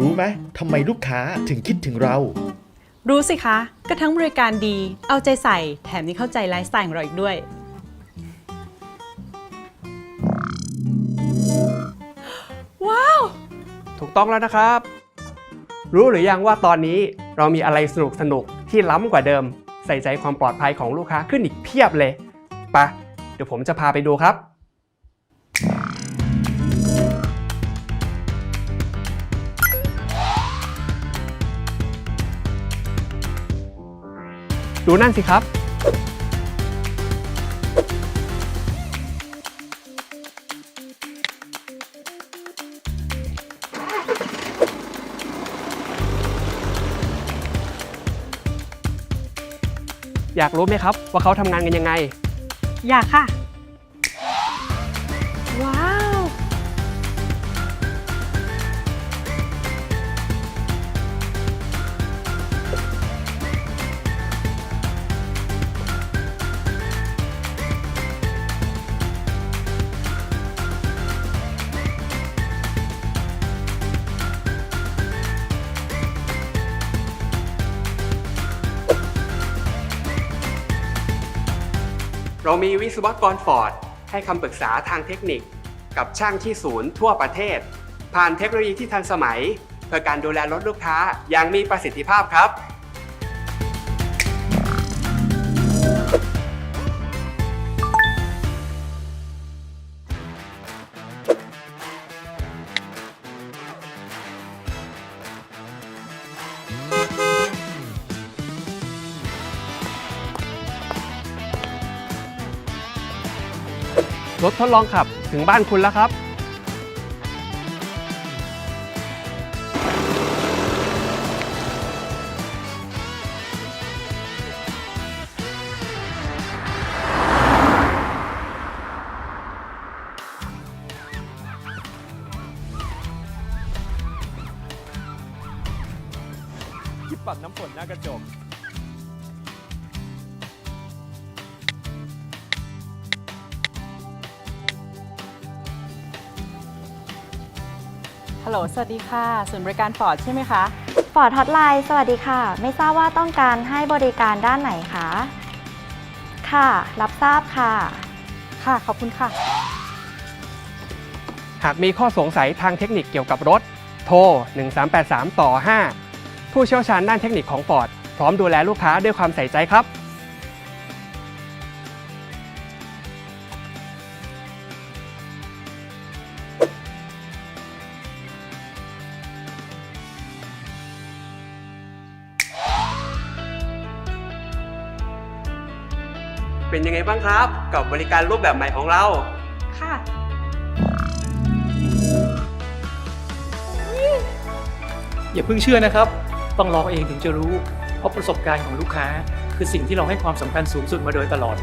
รู้ไหมทำไมลูกค้าถึงคิดถึงเรา รู้สิคะ ก็ทั้งบริการดี เอาใจใส่ แถมยังเข้าใจไลฟ์สไตล์ของเราอีกด้วย ว้าว ถูกต้องแล้วนะครับ รู้หรือยังว่าตอนนี้เรามีอะไรสนุกสนุกๆที่ล้ำกว่าเดิม ใส่ใจความปลอดภัยของลูกค้าขึ้นอีกเพียบเลยไปะเดี๋ยวผมจะพาไปดูครับ ดูนั่นสิครับอยากรู้ไหมครับว่าเขาทำงานกันยังไง อยากค่ะ เรามีวิศวกรฟอร์ดให้คำปรึกษาทางเทคนิค กับช่างที่ศูนย์ทั่วประเทศ ผ่านเทคโนโลยีที่ทันสมัย เพื่อการดูแลรถลูกค้าอย่างมีประสิทธิภาพครับ รถทดลองขับถึงบ้านคุณแล้วครับที่ปัดน้ำฝนหน้ากระจก ฮัลโหล สวัสดีค่ะศูนย์บริการฟอร์ดใช่ไหมคะฟอร์ดฮอตไลน์สวัสดีค่ะ ไม่ทราบว่าต้องการให้บริการด้านไหนคะ ค่ะ รับทราบค่ะ ค่ะ ขอบคุณค่ะ หากมีข้อสงสัยทางเทคนิคเกี่ยวกับรถ โทร 1383 ต่อ 5 ผู้เชี่ยวชาญด้านเทคนิคของฟอร์ดพร้อมดูแลลูกค้าด้วยความใส่ใจครับ เป็นยังไงบ้างครับ กับบริการรูปแบบใหม่ของเรา ค่ะ อย่าเพิ่งเชื่อนะครับ ต้องลองเองถึงจะรู้ เพราะประสบการณ์ของลูกค้า คือสิ่งที่เราให้ความสำคัญสูงสุดมาโดยตลอด